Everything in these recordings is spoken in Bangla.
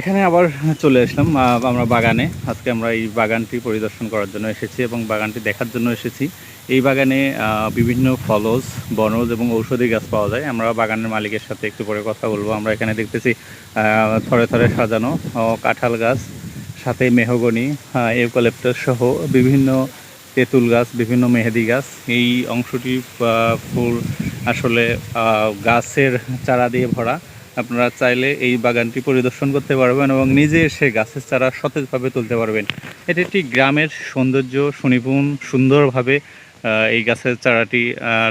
এখানে আবার চলে আসলাম আমরা বাগানে। আজকে আমরা এই বাগানটি পরিদর্শন করার জন্য এসেছি এবং বাগানটি দেখার জন্য এসেছি। এই বাগানে বিভিন্ন ফলজ বনজ এবং ঔষধি গাছ পাওয়া যায়। আমরা বাগানের মালিকের সাথে একটু পরে কথা বলব। আমরা এখানে দেখতেছি থরে থরে সাজানো কাঁঠাল গাছ, সাথে মেহগনি ইউক্যালিপটাস সহ বিভিন্ন তেঁতুল গাছ, বিভিন্ন মেহেদি গাছ। এই অংশটি ফুল আসলে গাছের চারা দিয়ে ভরা। আপনারা চাইলে এই বাগানটি পরিদর্শন করতে পারবেন এবং নিজে এসে গাছের চারা সতেজভাবে তুলতে পারবেন। এটি একটি গ্রামের সৌন্দর্য সুনিপুণ সুন্দরভাবে এই গাছের চারাটি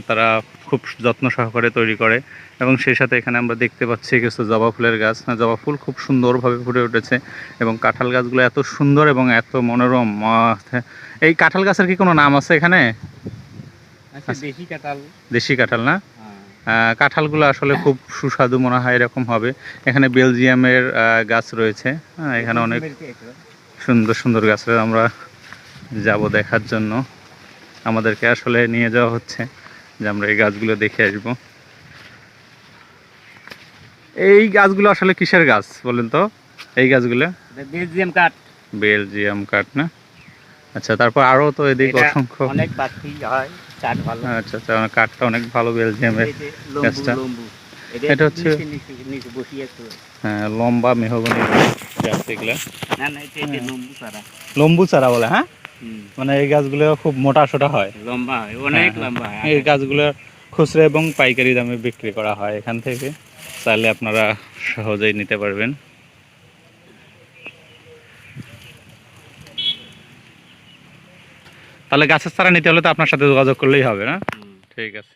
তারা খুব যত্ন সহকারে তৈরি করে এবং সেই সাথে এখানে আমরা দেখতে পাচ্ছি কিছু জবা ফুলের গাছ। না জবা ফুল খুব সুন্দরভাবে ফুটে উঠেছে এবং কাঁঠাল গাছগুলো এত সুন্দর এবং এত মনোরম এই কাঁঠাল গাছের কি কোনো নাম আছে এখানে? দেশি কাঁঠাল। দেশি কাঁঠাল না? হ্যাঁ। কাঁঠালগুলো আসলে খুব সুস্বাদু মনে হয় এরকম হবে। এখানে বেলজিয়ামের গাছ রয়েছে। হ্যাঁ, এখানে অনেক সুন্দর সুন্দর গাছ রয়েছে। আমরা যাব দেখার জন্য। আমাদেরকে আসলে নিয়ে যাওয়া হচ্ছে যে আমরা এই গাছগুলো দেখে আসব। এই গাছগুলো আসলে কিসের গাছ বলেন তো? এই গাছগুলো? বেলজিয়াম কাঠ। বেলজিয়াম কাঠ না? আচ্ছা তারপর আরও তো এদিকে এটা অসংখ্য। অনেক বাড়তি হয় কাঠ ভালো। আচ্ছা আচ্ছা কাঠটা অনেক ভালো বেলজিয়ামের গাছটা। এটা হচ্ছে-। হ্যাঁ, লম্বা মেহগনি গাছ এগুলো। না না এটা এটা হ্যাঁ। লম্বু সারা লম্বু চারা বলে হ্যাঁ? মানে এই গাছগুলো খুব মোটা সোটা হয়। লম্বা হয় অনেক হ্যাঁ, লম্বা হয়। এই গাছগুলো খুচরা এবং পাইকারি দামে বিক্রি করা হয় এখান থেকে। চাইলে আপনারা সহজেই নিতে পারবেন। তাহলে গাছের চারা নিতে হলে তো আপনার সাথে যোগাযোগ করলেই হবে না? ঠিক আছে।